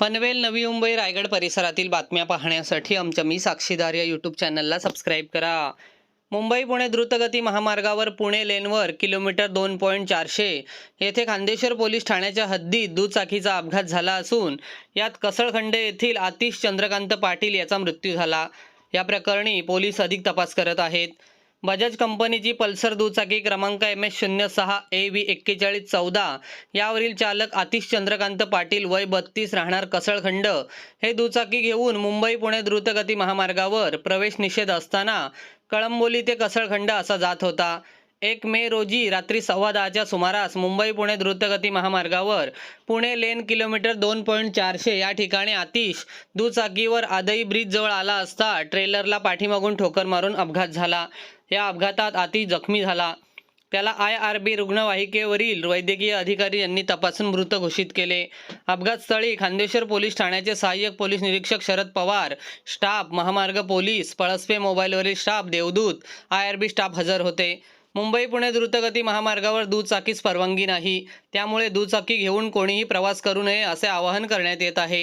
पनवेल नवी मुंबई रायगड परिसरातील बातम्या पाहण्यासाठी आमच्या मी साक्षीदार या यूट्यूब चॅनलला सबस्क्राईब करा. मुंबई पुणे द्रुतगती महामार्गावर पुणे लेनवर किलोमीटर दोन पॉईंट चारशे. येथे खांदेश्वर पोलीस ठाण्याच्या हद्दीत दुचाकीचा अपघात झाला असून यात कसळखंडे येथील आतिश चंद्रकांत पाटील याचा मृत्यू झाला. या प्रकरणी पोलीस अधिक तपास करत आहेत. बजाज कंपनीची पल्सर दुचाकी क्रमांक एम एस शून्य सहा ए व्ही एक्केचाळीस चौदा. यावरील चालक आतिश चंद्रकांत पाटील वय बत्तीस राहणार कसळखंड. हे दुचाकी घेऊन मुंबई पुणे द्रुतगती महामार्गावर प्रवेश निषेध असताना कळंबोली ते कसळखंड असा जात होता. एक मे रोजी रात्री सव्वा दहाच्या सुमारास मुंबई पुणे द्रुतगती महामार्गावर पुणे लेन किलोमीटर दोन पॉईंट चारशे या ठिकाणी आतिश दुचाकीवर आदई ब्रिज जवळ आला असता ट्रेलरला पाठीमागून ठोकर मारून अपघात झाला. या अपघातात आतिश जखमी झाला. त्याला आय आर बी रुग्णवाहिकेवरील वैद्यकीय अधिकारी यांनी तपासून मृत घोषित केले. अपघातस्थळी खांदेश्वर पोलीस ठाण्याचे सहाय्यक पोलीस निरीक्षक शरद पवार स्टाफ महामार्ग पोलीस पळसपे मोबाईलवरील स्टाफ देवदूत आय आर बी स्टाफ हजर होते. मुंबई पुणे द्रुतगती महामार्गावर दुचाकीस परवानगी नाही. त्यामुळे दुचाकी घेऊन कोणीही प्रवास करू नये असे आवाहन करण्यात येत आहे.